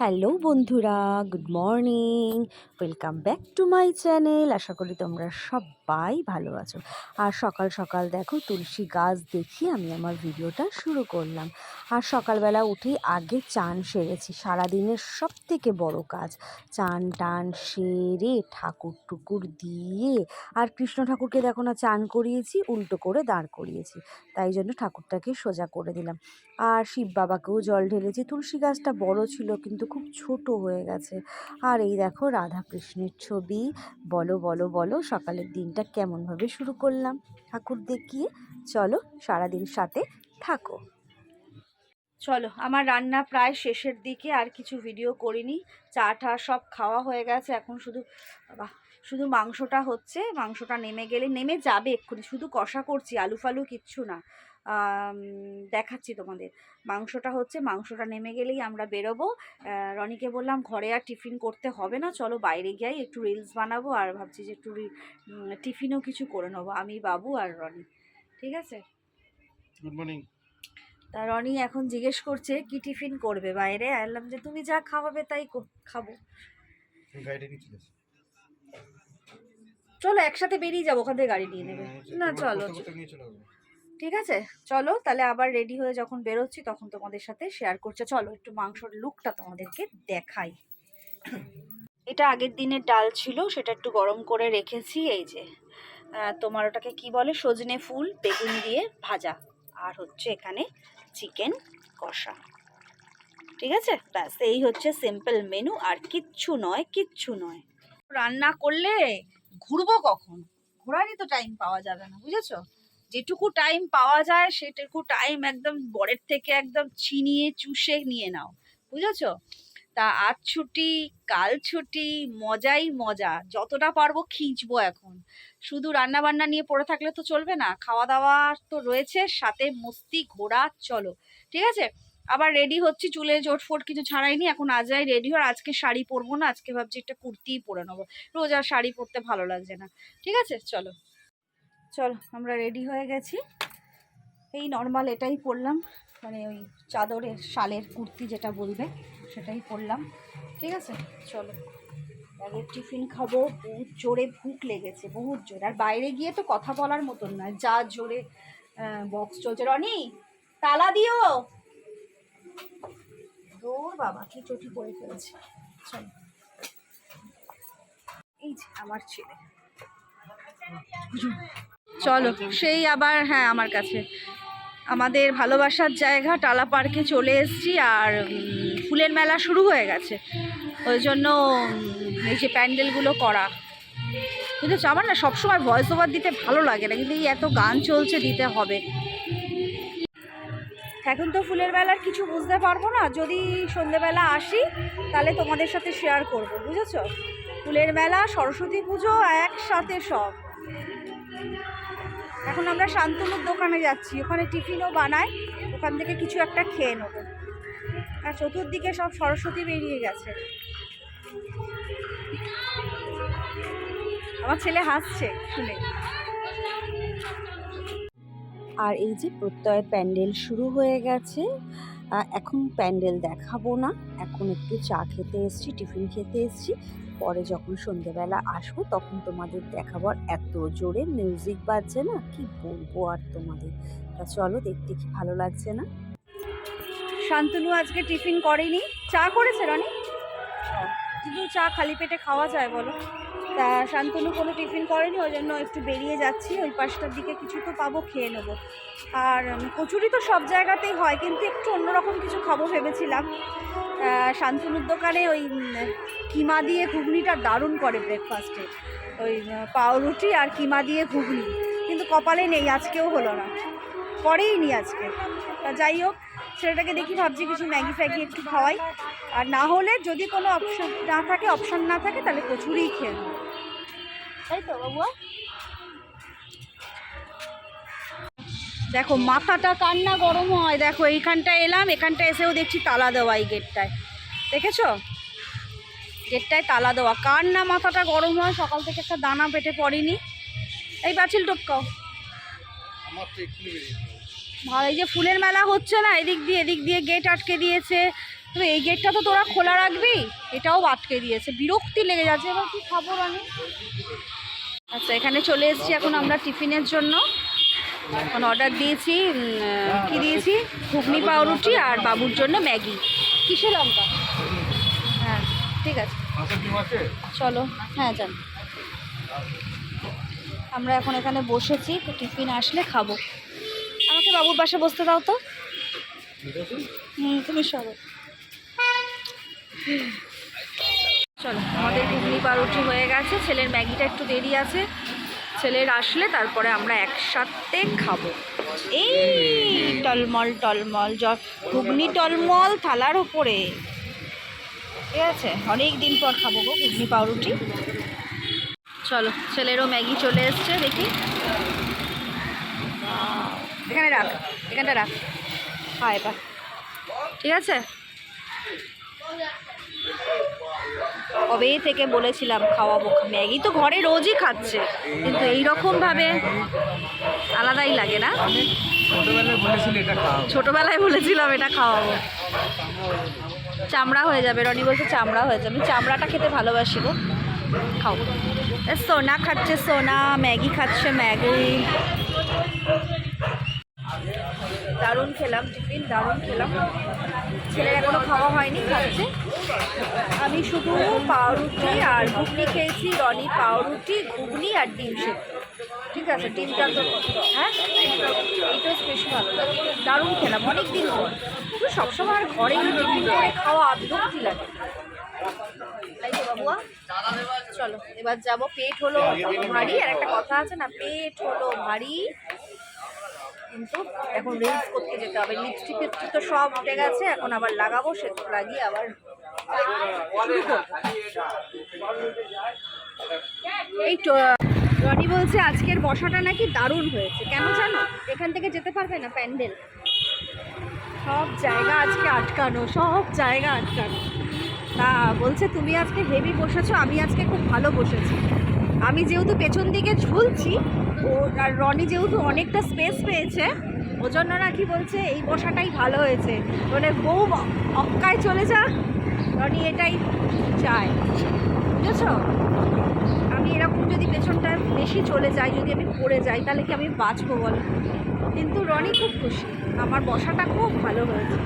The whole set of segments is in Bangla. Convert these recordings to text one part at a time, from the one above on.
হ্যালো বন্ধুরা, good morning. Welcome back to my channel. আশা করি তোমরা সবাই ভালো আছো। আর সকাল সকাল দেখো তুলসী গাছ দেখিয়ে আমি আমার ভিডিওটা শুরু করলাম। আর সকালবেলা উঠেই আগে চান সেরেছি। সারাদিনের সব থেকে বড় কাজ, চান টান সেরে ঠাকুর টুকুর দিয়ে, আর কৃষ্ণ ঠাকুরকে দেখো না চান করিয়েছি, উল্টো করে দাঁড় করিয়েছি। তাই জন্য ঠাকুরটাকে সোজা করে দিলাম। আর শিব বাবাকেও জল ঢেলেছি। তুলসী গাছটা বড় ছিল, কিন্তু খুব ছোট হয়ে গেছে। আর এই দেখো রাধা কৃষ্ণের ছবি। বলো বলো বলো, সকালের দিনটা কেমনভাবে শুরু করলাম? ঠাকুর দেখিয়ে চলো সারাদিন সাথে থাকো। চলো, আমার রান্না প্রায় শেষের দিকে, আর কিছু ভিডিও করিনি। চা টা সব খাওয়া হয়ে গেছে, এখন শুধু বাবা শুধু মাংসটা হচ্ছে। মাংসটা নেমে গেলে, নেমে যাবে এক্ষুনি। শুধু কষা করছি, আলু ফালু কিচ্ছু না। দেখাচ্ছি তোমাদের। মাংসটা হচ্ছে মাংসটা নেমে গেলেই আমরা বেরোবো। রনিকে বললাম ঘরে আর টিফিন করতে হবে না চলো বাইরে গিয়ে একটু রিলস বানাবো আর ভাবছি যে একটু টিফিনও কিছু করে নেব আমি বাবু আর রনি। ঠিক আছে? গুড মর্নিং তা রনি এখন জিজ্ঞেস করছে কি টিফিন করবে বাইরে? বললাম যে তুমি যা খাওয়াবে তাই খাব। চলো একসাথে বেরিয়ে যাব ওখান থেকে গাড়ি নিয়ে নেবে। না চলো ঠিক আছে? চলো, তাহলে আবার রেডি হয়ে যখন বেরোচ্ছি, তখন তোমাদের সাথে শেয়ার করছে। চলো, একটু মাংসর লুকটা তোমাদেরকে দেখাই। এটা আগের দিনের ডাল ছিল, সেটা একটু গরম করে রেখেছি, এই যে। তোমার ওটাকে কি বলে? সজনে ফুল, বেগুন দিয়ে ভাজা। আর হচ্ছে এখানে চিকেন কষা। ঠিক আছে? ব্যাস, এই হচ্ছে সিম্পল মেনু আর কিচ্ছু নয় কিচ্ছু নয়। রান্না করলে ঘুরবো কখন? ঘোরারই তো টাইম পাওয়া যাবে না, বুঝেছ? যেটুকু টাইম পাওয়া যায়, সেটুকু টাইম একদম বরের থেকে একদম ছিনিয়ে চুষে নিয়ে নাও। বুঝেছ? তা আজ ছুটি, কাল ছুটি, মজাই মজা। যতটা পারব খিঁচবো এখন। শুধু রান্না বান্না নিয়ে পড়ে থাকলে তো চলবে না। খাওয়া দাওয়া তো রয়েছে, সাথে মস্তি ঘোরা চলো। ঠিক আছে? আবার রেডি হচ্ছি, চুলে জোট ফোট কিছু ছাড়াইনি, এখন আজাই রেডি হওয়ার আজকে শাড়ি পরবো না, আজকে ভাবছি একটা কুর্তিই পরে নেব। রোজ আর শাড়ি পরতে ভালো লাগছে না। ঠিক আছে? চলো। চলো, আমরা রেডি হয়ে গেছি। এই নর্মাল এটাই পরলাম। মানে ওই চাদরের শালের কুর্তি যেটা বলবে, সেটাই পরলাম। ঠিক আছে? চলো। আগে টিফিন খাব। বহুত জোরে ভুক লেগেছে, বহুত জোরে। আর বাইরে গিয়ে তো কথা বলার মতন নয়। যা জোরে বক্স চলছে। রনি, তালা দিও! দৌড় বাবা, কি চটি পড়ে ফেলেছে। চলো। এই যে আমার ছেলে। চলো, সেই আবার হ্যাঁ আমার কাছে। আমাদের ভালোবাসার জায়গা, টালা পার্কে চলে এসেছি আর ফুলের মেলা শুরু হয়ে গেছে। ওই জন্য এই যে প্যান্ডেলগুলো করা। বুঝেছ? আমার না সবসময় ভয়েস ওভার দিতে ভালো লাগে না, কিন্তু এই এত গান চলছে, দিতে হবে। এখন তো ফুলের বেলার কিছু বুঝতে পারব না। যদি সন্ধেবেলা আসি, তাহলে তোমাদের সাথে শেয়ার করব, বুঝেছ? ফুলের মেলা, সরস্বতী পুজো, একসাথে সব। এখন আমরা শান্তনুর দোকানে যাচ্ছি। ওখানে টিফিনও বানায়, ওখান থেকে কিছু একটা খেয়ে নেব। আর চতুর্দিকে সব সরস্বতী বেরিয়ে গেছে। আমার ছেলে হাসছে শুনে। আর এই যে প্রত্যয় প্যান্ডেল শুরু হয়ে গেছে। এখন প্যান্ডেল দেখাবো না। এখন একটু চা খেতে এসছি, টিফিন খেতে এসছি। পরে যখন সন্ধেবেলা আসব তখন তোমাদের দেখাবো এত জোরে মিউজিক বাজছে না কি বলব আর তোমাদের? তা চলো দেখতে কি ভালো লাগছে না? শান্তনু আজকে টিফিন করেনি। চা করেছে রানি? কিন্তু চা খালি পেটে খাওয়া যায় বলো। তা শান্তনু কোনো টিফিন করেনি, ওই জন্য একটু বেরিয়ে যাচ্ছি। ওই পাশটার দিকে কিছু তো পাবো, খেয়ে নেব। আর কচুরি তো সব জায়গাতেই হয়, কিন্তু একটু অন্যরকম কিছু খাব ভেবেছিলাম। শান্তনুর দোকানে ওই কিমা দিয়ে ঘুগনিটা দারুণ করে ব্রেকফাস্টে ওই পাউরুটি আর কিমা দিয়ে ঘুগনি। কিন্তু কপালে নেই, আজকেও হলো না। করেই নি আজকে। তা যাই হোক, ছেলেটাকে দেখি ভাবছি কিছু ম্যাগি ফ্যাগি একটু খাওয়াই। আর না হলে যদি কোনো অপশন না থাকে অপশন না থাকে, তাহলে কচুরিই খেয়ে নেব। তাই তো বাবু? দেখো মাথাটা কান্না গরম হয়। দেখো এইখানটায় এলাম এখানটা এসেও দেখছি তালা দেওয়া এই গেটটায়। দেখেছ? গেটটায় তালা দেওয়া। কার না মাথাটা গরম হয় সকাল থেকে একটা দানা পেটে পড়েনি। এই পাঁচিল টপকাও। তো ভালো এই যে ফুলের মেলা হচ্ছে না এদিক দিয়ে এদিক দিয়ে গেট আটকে দিয়েছে। তবে এই গেটটা তো তোরা খোলা রাখবি? এটাও আটকে দিয়েছে। বিরক্তি লেগে যাচ্ছে। এবার কি খাব আমি আচ্ছা এখানে চলে এসেছি এখন আমরা টিফিনের জন্য। এখন অর্ডার দিয়েছি কি দিয়েছি? ঘুগনি, পাউরুটি আর বাবুর জন্য ম্যাগি। কিসে লঙ্কা? হ্যাঁ ঠিক আছে। চলো হ্যাঁ যান। আমরা এখন এখানে বসেছি টিফিন আসলে খাব। আমাকে বাবুর পাশে বসতে দাও তো। হুম, তুমি সরো। চলো, আমাদের ঘুগনি পাউরুটি হয়ে গেছে, ছেলের ম্যাগিটা একটু দেরি আছে। ছেলের আসলে, তারপরে আমরা একসাথে খাব। এই, টলমল টলমল, জ, ঘুগনি টলমল থালার ওপরে ঠিক আছে, অনেক দিন পর খাব গো ঘুগনি পাউরুটি চলো, ছেলেরও ম্যাগি চলে এসছে, দেখি। এখানে রাখ, এখানটা রাখ। হ্যাঁ এবার। ঠিক আছে? কবে থেকে বলেছিলাম খাওয়াবো ম্যাগি? তো ঘরে রোজই খাচ্ছে। কিন্তু এই ভাবে আলাদাই লাগে না? ছোটবেলায় বলেছিলাম এটা খাওয়াবো। চামড়া হয়ে যাবে রনি বলছে চামড়া হয়ে যাবে। চামড়াটা খেতে ভালোবাসি গো। খাও। সোনা খাচ্ছে সোনা ম্যাগি খাচ্ছে ম্যাগি। দারুণ খেলাম টিফিন দারুণ খেলাম। ছেলের এখনও খাওয়া হয়নি খাচ্ছে। আমি শুধু পাউরুটি আর ঘুগনি খেয়েছি, রনি পাউরুটি, ঘুগনি আর ডিম সেদ্ধ। ঠিক আছে, ডিমটা তো হ্যাঁ এইটা বেশি ভালো দারুণ খেলাম অনেক দিন পর। কিন্তু সবসময় আর ঘরে টিফিন করে খাওয়া বিরক্তি লাগে। চলো, এবার যাব, পেট হলো ভারী, আর একটা কথা আছে না, পেট হলো ভারী। কিন্তু এখন রিলস করতে যেতে হবে লিপস্টিক তো সব উঠে গেছে, এখন আবার লাগাবো সে লাগিয়ে আবার। এই রনি বলছে আজকের বসাটা নাকি দারুণ হয়েছে। কেন জানো? এখান থেকে যেতে পারবে না প্যান্ডেল। সব জায়গা আজকে আটকানো, সব জায়গা আটকানো। তা বলছে, তুমি আজকে হেভি বসেছো, আমি আজকে খুব ভালো বসেছি। আমি যেহেতু পেছন দিকে ঝুলছি, ও আর রনি যেহেতু অনেকটা স্পেস পেয়েছে ও জন্য নাকি বলছে, এই বসাটাই ভালো হয়েছে। মানে বউ অক্কায় চলে যা। রনি এটাই চায় বুঝেছ? আমি এরকম যদি পেছনটা বেশি চলে যাই যদি আমি পড়ে যাই, তাহলে কি আমি বাঁচবো বলো? কিন্তু রনি খুব খুশি। আমার বসাটা খুব ভালো হয়েছে।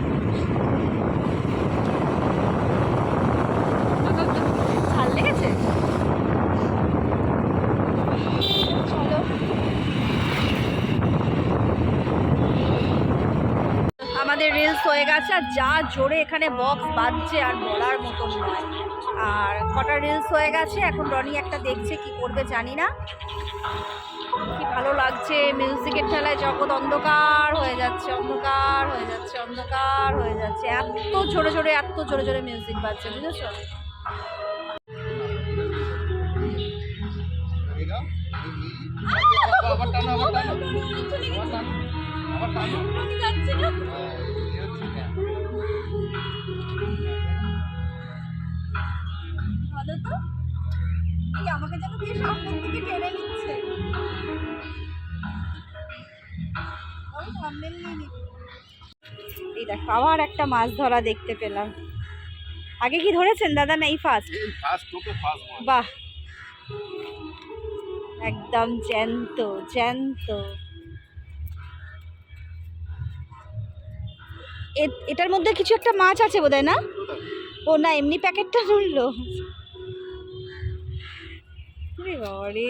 ভালো লেগেছে চলো আমাদের রিলস হয়ে গেছে আর যা জোরে এখানে বক্স বাজছে আর বলার মতো নয়। আর কটা রিলস হয়ে গেছে এখন রনি একটা দেখছে কি করবে জানি না। কি ভালো লাগছে মিউজিকের ঠেলায় জগৎ অন্ধকার হয়ে যাচ্ছে অন্ধকার হয়ে যাচ্ছে অন্ধকার হয়ে যাচ্ছে। এত জোরে জোরে এত জোরে জোরে মিউজিক বাজছে বুঝেছ? আবার টানো আবার টানো। আবার টানো। আবার টানো আবার একটা মাছ ধরা দেখতে পেলাম। আগে কি ধরেছেন দাদা? না এই ফার্স্ট বাহ! একদম জ্যান্ত জ্যান্ত। এটার মধ্যে কিছু একটা মাছ আছে বোধহয় না? ও না এমনি প্যাকেটটা বাবা রে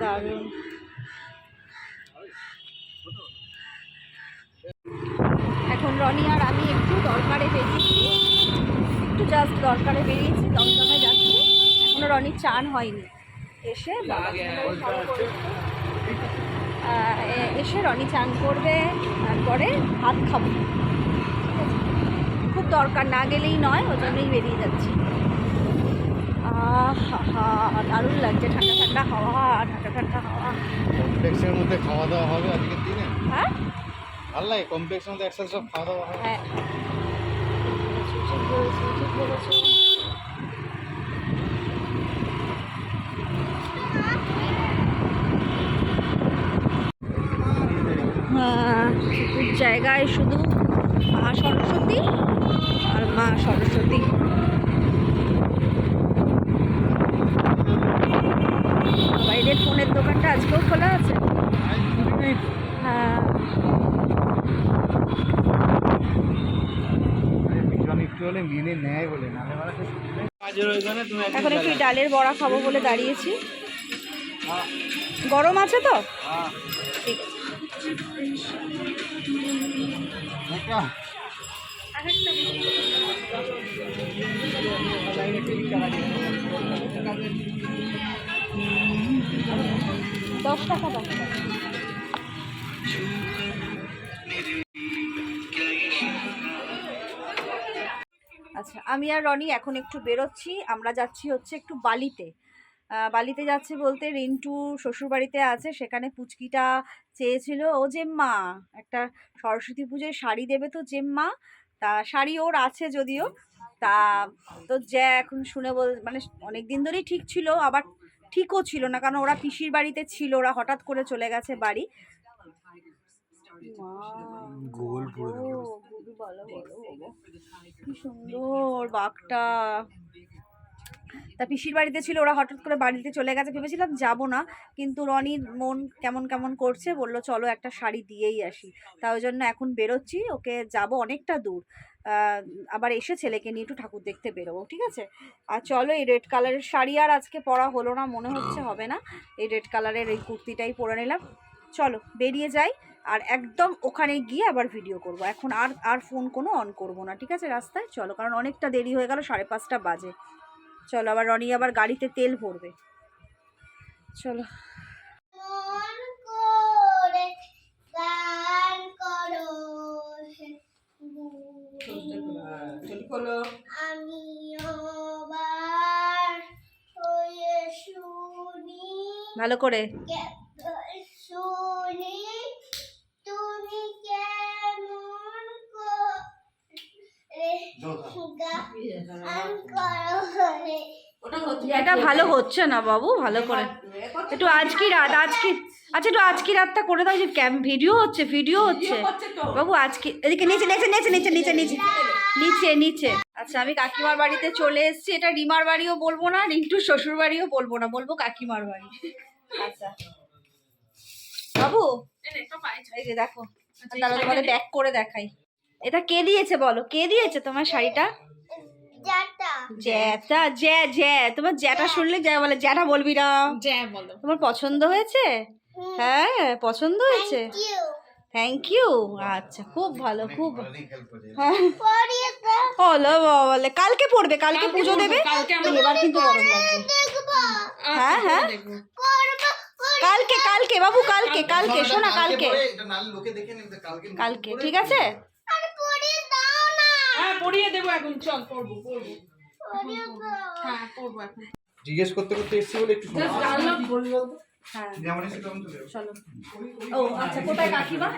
দারুণ। এখন রনি আর আমি একটু দরকারে বেরিয়েছি একটু জাস্ট দরকারে বেরিয়েছি দমদমে যাচ্ছি। এখনও রনির চান হয়নি। এসে এসে রনি চান করবে তারপরে ভাত খাব? খুব দরকার না গেলেই নয় ওই জন্যই বেরিয়ে যাচ্ছি। দারুণ লাগছে ঠান্ডা ঠান্ডা হাওয়া ঠান্ডা ঠান্ডা হাওয়া। কমপ্লেক্সের মধ্যে খাওয়া দাওয়া হবে আজকের দিনে? হ্যাঁ? ভালো লাগে কমপ্লেক্সের মধ্যে একসাথে সব খাওয়া দাওয়া হ্যাঁ। বলেছ হ্যাঁ জায়গায় শুধু মা সরস্বতী আর মা সরস্বতী। বাইরের ফোনের দোকানটা আজকেও খোলা আছে। বলে মেনে নেয় বলে না। মানে এখন একটু ডালের বড়া খাব বলে দাঁড়িয়েছি। গরম আছে তো? হ্যাঁ। দশ টাকা দশ টাকা আমি আর রনি এখন একটু বেরোচ্ছি। আমরা যাচ্ছি হচ্ছে একটু বালিতে। বালিতে যাচ্ছে বলতে রিন্টু শ্বশুরবাড়িতে আছে, সেখানে পুচকিটা চেয়েছিল, ও জেম্মা, একটা সরস্বতী পুজোয় শাড়ি দেবে তো জেম্মা? তা শাড়ি ওর আছে যদিও। তা তো যে এখন শুনে বল মানে অনেক দিন ধরেই ঠিক ছিল, আবার ঠিকও ছিল না, কারণ ওরা পিসির বাড়িতে ছিল, ওরা হঠাৎ করে চলে গেছে বাড়ি। গোল পুরো বলো, বলো, বলো। কি সুন্দর বাঘটা। তা পিসির বাড়িতে ছিল ওরা হঠাৎ করে বাড়িতে চলে গেছে। ভেবেছিলাম যাব না কিন্তু রনির মন কেমন কেমন করছে বলল চলো একটা শাড়ি দিয়েই আসি। তা ওই জন্য এখন বেরোচ্ছি ওকে যাব অনেকটা দূর। আহ, আবার এসে ছেলেকে নিয়ে একটু ঠাকুর দেখতে বেরোবো ঠিক আছে? আর চলো এই রেড কালারের শাড়ি আর আজকে পরা হলো না মনে হচ্ছে হবে না। এই রেড কালারের এই কুর্তিটাই পরে নিলাম। চলো বেরিয়ে যাই। আর একদম ওখানে গিয়ে আবার ভিডিও করব। এখন আর আর ফোন কোনো অন করব না ঠিক আছে? রাস্তায়? চলো কারণ অনেকটা দেরি হয়ে গেল সাড়ে পাঁচটা বাজে। চলো আবার রনি আবার গাড়িতে তেল ভরবে। চলো। ভালো করে কে- শুনি তুমি কেমন করে গান করো রে এটা ভালো হচ্ছে না বাবু ভালো করে। একটু আজকে রাত আজকে আচ্ছা একটু আজকে রাতটা করে দাও যে ক্যাম ভিডিও হচ্ছে ভিডিও হচ্ছে। বাবু আজকে এদিকে নিচে নিচে নিচে নিচে নিচে নিচে। নিচে নিচে। আচ্ছা আমি কাকিমার বাড়িতে চলে এসেছি। এটা রিমার বাড়িও বলব না রিন্টুর শ্বশুর বাড়িও বলব না বলব কাকিমার বাড়ি। আচ্ছা। বাবু এই যে দেখো। তাহলে তোমাদের ব্যাক করে দেখাই। এটা কে দিয়েছে বলো? কে দিয়েছে তোমার শাড়িটা? জ্যাটা জ্যা জ্যা। তোমার জ্যাটা শুনলে জ্যা বলে জ্যাটা বলবি না। তোমার পছন্দ হয়েছে? হ্যাঁ পছন্দ হয়েছে? থ্যাংক ইউ আচ্ছা খুব ভালো খুব হ্যাঁ। হলো বলে কালকে পড়বে কালকে পুজো দেবে। এবার কিন্তু গরম লাগছে হ্যাঁ হ্যাঁ। কালকে কালকে বাবু কালকে কালকে শোনা কালকে কালকে। ঠিক আছে? হ্যাঁ পড়িয়ে দেবো এখন। চল পড়ব পড়ব। হ্যাঁ পড়ব এখন। জিজ্ঞেস করতে করতে এসছি বলে একটু হ্যাঁ। আচ্ছা কোথায় কাকিমা?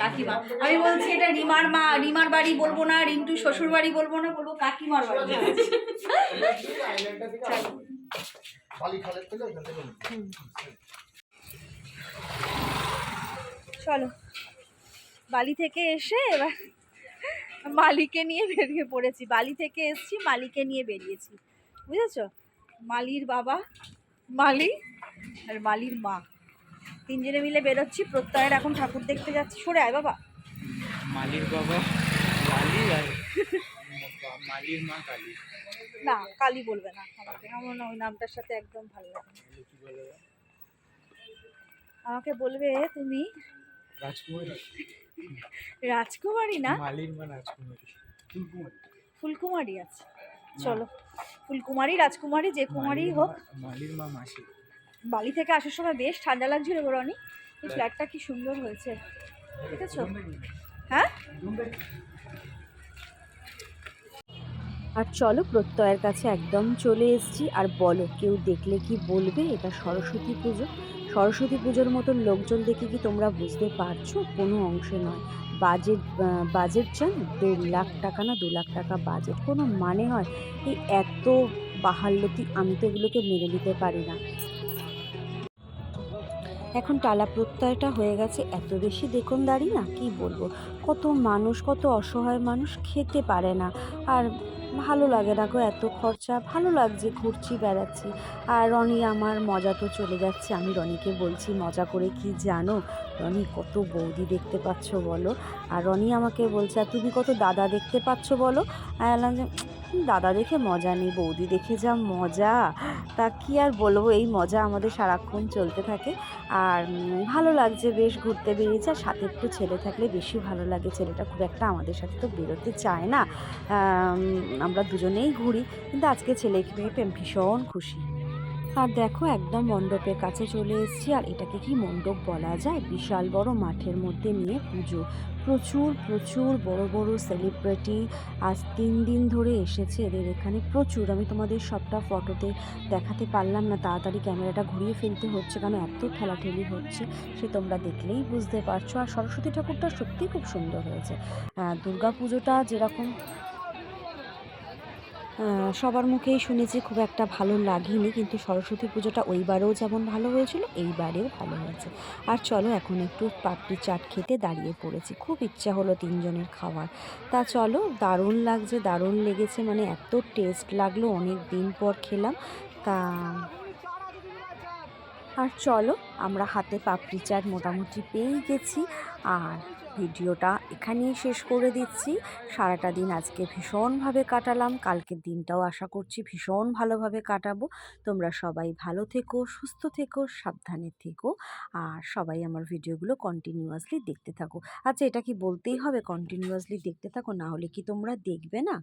কাকিমা। আমি বলছি এটা রিমার মা রিমার বাড়ি বলব না রিন্টু শ্বশুর বাড়ি বলব না বলব কাকিমার বাড়ি। চলো। বালি থেকে এসে এবার মালিকে নিয়ে বেরিয়ে পড়েছি। বালি থেকে এসছি মালিকে নিয়ে বেরিয়েছি। বুঝেছ? মালির বাবা মালি আর মালির মা। তিনজনে মিলে বেরোচ্ছি প্রত্যয়ের এখন ঠাকুর দেখতে যাচ্ছি। সরে আয় বাবা। মালির বাবা আর মালির মা কালী। না কালী বলবে না। আমাকে আমার না ওই নামটার সাথে একদম ভালো লাগে আমাকে বলবে তুমি রাজকুমারী। রাজকুমারী না? মালির মা রাজকুমারী। ফুলকুমারী ফুলকুমারী আছে চলো ফুলকুমারী রাজকুমারী যে কুমারী হোক। মালির মা মাসি। বালি থেকে আসার সময় বেশ ঠান্ডা লাগছিল গো রনি। এই ফ্ল্যাটটা কি সুন্দর হয়েছে। দেখেছ? হ্যাঁ? আর চলো প্রত্যয়ের কাছে একদম চলে এসেছি। আর বলো কেউ দেখলে কি বলবে? এটা সরস্বতী পুজো। সরস্বতী পুজোর মতন লোকজন দেখে কি তোমরা বুঝতে পারছ? কোনো অংশে নয়। বাজেট বাজেট জানো? দেড় লাখ টাকা না দু লাখ টাকা বাজেট। কোনো মানে হয়? এই এত বাহাল্যতি আমি তো এগুলোকে মেনে নিতে পারি না। এখন টালা প্রত্যয়টা হয়ে গেছে। এত বেশি দেখনদারি না, কি বলব? কত মানুষ, কত অসহায় মানুষ খেতে পারে না। আর ভালো লাগে না গো, এত খরচা। ভালো লাগছে, ঘুরছি, বেড়াচ্ছি। আর রনি আমার মজা তো চলে যাচ্ছে। আমি রনিকে বলছি, মজা করে কি জানো? রনি কত বৌদি দেখতে পাচ্ছ বলো। আর রনি আমাকে বলছে, আর তুমি কত দাদা দেখতে পাচ্ছ বলো? আর যে দাদা দেখে মজা নেই, বৌদি দেখে যা মজা। তা কি আর বলব? এই মজা আমাদের সারাক্ষণ চলতে থাকে। আর ভালো লাগছে বেশ ঘুরতে বেরিয়েছে। আর সাথে একটু ছেলে থাকলে বেশি ভালো লাগে। ছেলেটা খুব একটা আমাদের সাথে তো বেরোতে চায় না। আমরা দুজনেই ঘুরি। কিন্তু আজকে ছেলেকে পেয়ে ভীষণ খুশি। আর দেখো একদম মণ্ডপের কাছে চলে এসেছি, আর এটাকে কি মণ্ডপ বলা যায়? বিশাল বড় মাঠের মধ্যে নিয়ে পুজো। প্রচুর প্রচুর বড় বড় সেলিব্রিটি আজ তিন দিন ধরে এসেছে। এদের এখানে প্রচুর। আমি তোমাদের সবটা ফটোতে দেখাতে পারলাম না। তাড়াতাড়ি ক্যামেরাটা ঘুরিয়ে ফেলতে হচ্ছে কারণ এত ঠেলাঠেলি হচ্ছে, সে তোমরা দেখলেই বুঝতে পারছ। আর সরস্বতী ঠাকুরটা সত্যিই খুব সুন্দর হয়েছে। দুর্গা পুজোটা যেরকম সবার মুখেই শুনেছি খুব একটা ভালো লাগেনি, কিন্তু সরস্বতী পুজোটা ওইবারেও যেমন ভালো হয়েছিল, এইবারেও ভালো হয়েছে। আর চলো এখন একটু পাপড়ি চাট খেতে দাঁড়িয়ে পড়েছি। খুব ইচ্ছা হলো তিনজনের খাওয়ার। তা চলো, দারুণ লাগছে, দারুণ লেগেছে মানে এত টেস্ট লাগল, অনেক দিন পর খেলাম। তা আর চলো, আমরা হাতে পাপড়ি চাট মোটামুটি পেয়েই গেছি। আর ভিডিওটা এখানেই শেষ করে দিচ্ছি। সারাটা দিন আজকে ভীষণভাবে কাটালাম, কালকের দিনটাও আশা করছি ভীষণ ভালোভাবে কাটাবো। তোমরা সবাই ভালো থেকো, সুস্থ থেকো, সাবধানে থেকো, আর সবাই আমার ভিডিওগুলো কন্টিনিউয়াসলি দেখতে থাকো। আচ্ছা এটা কি বলতেই হবে কন্টিনিউয়াসলি দেখতে থাকো? না হলে কি তোমরা দেখবে না?